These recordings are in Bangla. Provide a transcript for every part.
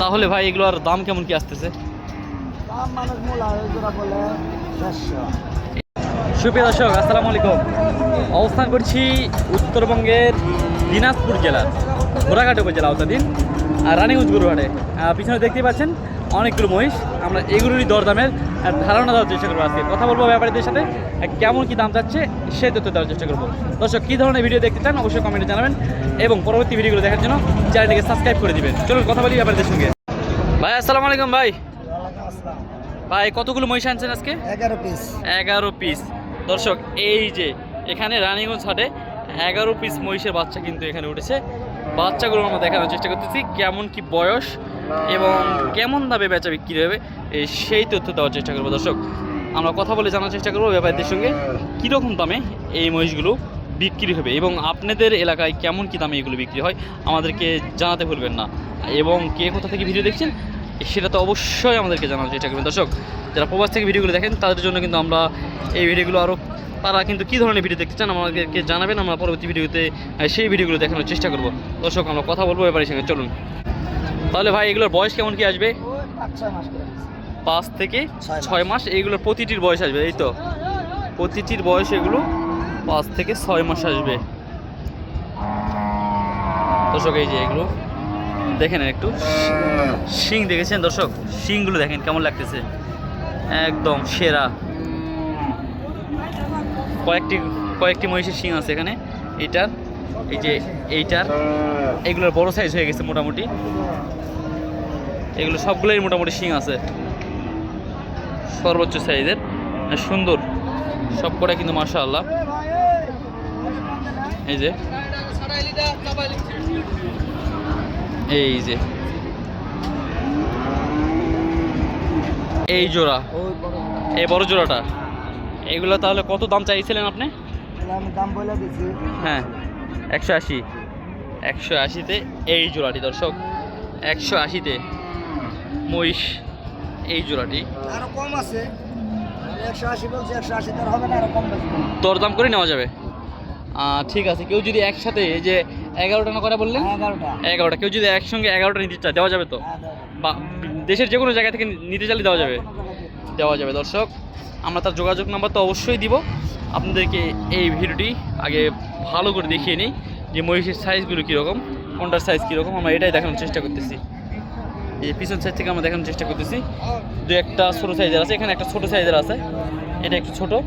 তাহলে ভাই এগুলো আর দাম কেমন কি আসতেছে? সুপ্রিয় দর্শক আসসালামু আলাইকুম। অবস্থান করছি উত্তরবঙ্গের দিনাজপুর জেলার ঘোড়াঘাট উপজেলা অতদিন আর রানীগঞ্জ গুরুহাটে পিছনে দেখতেই পাচ্ছেন অনেকগুলো মহিষ। আমরা এগুলোরই দরদামের ধারণা দেওয়ার চেষ্টা করব আজকে। কথা বলব ব্যাপারীদের সাথে কেমন কি দাম চাচ্ছে সে তথ্য দেওয়ার চেষ্টা করব। দর্শক কী ধরনের ভিডিও দেখতে চান অবশ্যই কমেন্টে জানাবেন এবং পরবর্তী ভিডিওগুলো দেখার জন্য চ্যানেলটিকে সাবস্ক্রাইব করে দিবেন। চলুন কথা বলি ব্যাপারীদের সঙ্গে। ভাই আসসালামু আলাইকুম ভাই। ভাই কতগুলো মহিষ আনছেন আজকে? এগারো পিস এগারো পিস দর্শক এই যে এখানে রানীগঞ্জ হাটে এগারো পিস মহিষের বাচ্চা কিন্তু এখানে উঠেছে। বাচ্চাগুলো আমরা দেখানোর চেষ্টা করতেছি কেমন কি বয়স এবং কেমন দামে বেচা বিক্রি হবে সেই তথ্য দেওয়ার চেষ্টা করব। দর্শক, আমরা কথা বলে জানার চেষ্টা করব ব্যাপারীদের সঙ্গে, কীরকম দামে এই মহিষগুলো বিক্রি হবে এবং আপনাদের এলাকায় কেমন কি দামে এগুলো বিক্রি হয়, আমাদেরকে জানাতে ভুলবেন না। এবং কে কোথা থেকে ভিডিও দেখছেন, সেটা তো অবশ্যই আমাদেরকে জানার চেষ্টা করবেন। দর্শক, যারা প্রবাস থেকে ভিডিওগুলো দেখেন, তাদের জন্য কিন্তু আমরা এই ভিডিওগুলো আরও তারা কিন্তু কী ধরনের ভিডিও দেখতে চান আমাদেরকে জানাবেন, আমরা পরবর্তী ভিডিওতে সেই ভিডিওগুলো দেখানোর চেষ্টা করব। দর্শক, আমরা কথা বলব ব্যাপারের সঙ্গে, চলুন। তাহলে ভাই এগুলোর বয়স কেমন কি আসবে? পাঁচ থেকে ছয় মাস। এইগুলোর প্রতিটির বয়স আসবে এই তো। প্রতিটির বয়স এগুলো পাঁচ থেকে ছয় মাস আসবে। দর্শক এই যে এগুলো দেখেন একটু। শিং দেখেছেন দর্শক? শিংগুলো দেখেন কেমন লাগতেছে। একদম সেরা। কয়েকটি কয়েকটি মহিষের শিং আছে এখানে। এইটার এই যে এইটার এগুলোর বড় সাইজ হয়ে গেছে মোটামুটি। এগুলো সবগুলোই মোটামুটি শিং আছে। সর্বোচ্চ সাইজের আর সুন্দর। সব কটা কিন্তু মাশা আল্লাহ এই যে। এই যে। এই জোড়া। এই বড় জোড়াটা। এগুলো তাহলে কত দাম চাইছিলেন আপনি? দাম বলে দিছি। হ্যাঁ। একশো আশি। একশো আশিতে এই জোড়াটি দর্শক। একশো আশিতে মহিষ এই জোড়াটি। আরও কম আছে। দরদাম করে নেওয়া যাবে। ঠিক আছে কেউ যদি একসাথে এই যে এগারোটা না করে বললেন? এগারোটা। কেউ যদি একসঙ্গে এগারোটা নিতে চায় দেওয়া যাবে তো? হ্যাঁ, বা দেশের যে কোনো জায়গা থেকে নিতে চাইলে দেওয়া যাবে। দেওয়া যাবে। দর্শক, আমরা তার যোগাযোগ নাম্বার তো অবশ্যই দিব। আপনাদেরকে এই ভিডিওটি আগে ভালো করে দেখিয়ে নিই যে মহিষের সাইজগুলো কীরকম, কোনটার সাইজ কীরকম, আমরা এটাই দেখানোর চেষ্টা করতেছি। এই পিছন সাইজ থেকে আমরা দেখানোর চেষ্টা করতেছি। দু একটা ছোটো সাইজের আছে, এখানে একটা ছোটো সাইজের আছে। এটা একটু ছোটো।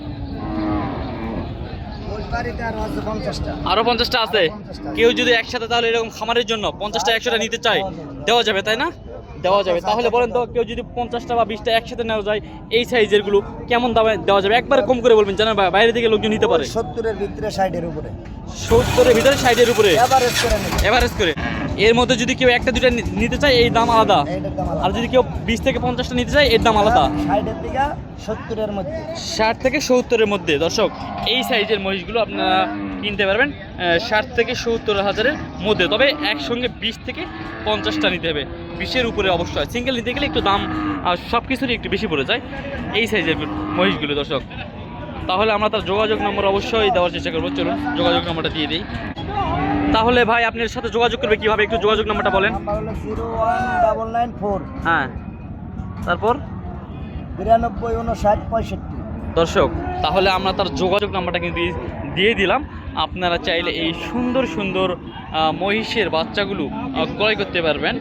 আরও পঞ্চাশটা আছে। কেউ যদি একসাথে তাহলে এরকম খামারের জন্য পঞ্চাশটা, একশোটা নিতে চায়, দেওয়া যাবে, তাই না? দেওয়া যাবে। তাহলে বলেন তো কেউ যদি পঞ্চাশটা বা বিশটা একসাথে নেওয়া যায় এই সাইজেরগুলো কেমন দামে দেওয়া যাবে? একবার কম করে বলবেন জানেন বাইরে থেকে লোকজন নিতে পারে। সত্তরের ভিতরে ষাটের উপরে। সত্তরের ভিতরে ষাটের উপরে? এভারেজ করে এর মধ্যে যদি কেউ একটা দুটা নিতে চায় এই দাম আলাদা। আর যদি কেউ বিশ থেকে পঞ্চাশটা নিতে চায় এর দাম আলাদা। সত্তরের মধ্যে। ষাট থেকে সত্তরের মধ্যে। দর্শক এই সাইজের মহিষগুলো আপনারা কিনতে পারবেন ষাট থেকে সত্তর হাজারের মধ্যে। তবে একসঙ্গে বিশ থেকে পঞ্চাশটা নিতে হবে। বিশের উপরে অবশ্যই সিঙ্গেল নিতে গেলে একটু দাম সব কিছুরই একটু বেশি পড়ে যায়। এই সাইজের মহিষগুলো দর্শক। তাহলে আমরা তার যোগাযোগ নম্বর অবশ্যই দেওয়ার চেষ্টা করব। চলুন যোগাযোগ নম্বরটা দিয়ে দিই। তাহলে ভাই আপনার সাথে যোগাযোগ করবে কীভাবে? একটু যোগাযোগ নম্বরটা বলেন। হ্যাঁ। তারপর? বিরানব্বই উনষাট পঁয়ষট্টি। দর্শক তাহলে আমরা তার যোগাযোগ নাম্বারটা কিন্তু দিয়ে দিলাম। আপনারা চাইলে এই সুন্দর সুন্দর মহিষের বাচ্চাগুলো ক্রয় করতে পারবেন।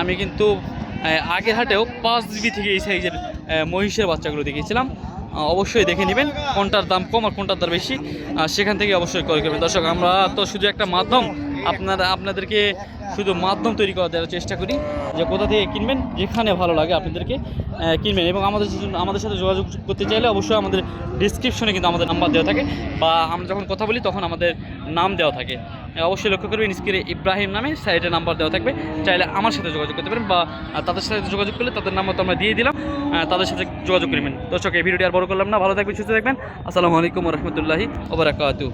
আমি কিন্তু আগের হাটেও পাঁচ জিবি থেকে এই সাইজের মহিষের বাচ্চাগুলো দেখিয়েছিলাম অবশ্যই দেখে নেবেন কোনটার দাম কম আর কোনটার দাম বেশি। সেখান থেকে অবশ্যই ক্রয় করবেন। দর্শক, আমরা তো শুধু একটা মাধ্যম, আপনারা, আপনাদেরকে শুধু মাধ্যম তৈরি করার দেওয়ার চেষ্টা করি যে কোথা থেকে কিনবেন, যেখানে ভালো লাগে আপনাদেরকে কিনবেন এবং আমাদের আমাদের সাথে যোগাযোগ করতে চাইলে অবশ্যই আমাদের ডিসক্রিপশনে কিন্তু আমাদের নাম্বার দেওয়া থাকে বা আমরা যখন কথা বলি তখন আমাদের নাম দেওয়া থাকে। অবশ্যই লক্ষ্য করবেন স্ক্রিনে ইব্রাহিম নামে সাইডে নাম্বার দেওয়া থাকবে। চাইলে আমার সাথে যোগাযোগ করতে পারেন বা তাদের সাথে যোগাযোগ করলে তাদের নাম্বার তো আমরা দিয়ে দিলাম। তাদের সাথে যোগাযোগ করবেন দর্শক, এই ভিডিওটি আর বড় করলাম না। ভালো থাকবেন, সুস্থ থাকবেন। আসসালামু আলাইকুম রহমতুল্লাহি ওবরাকাতু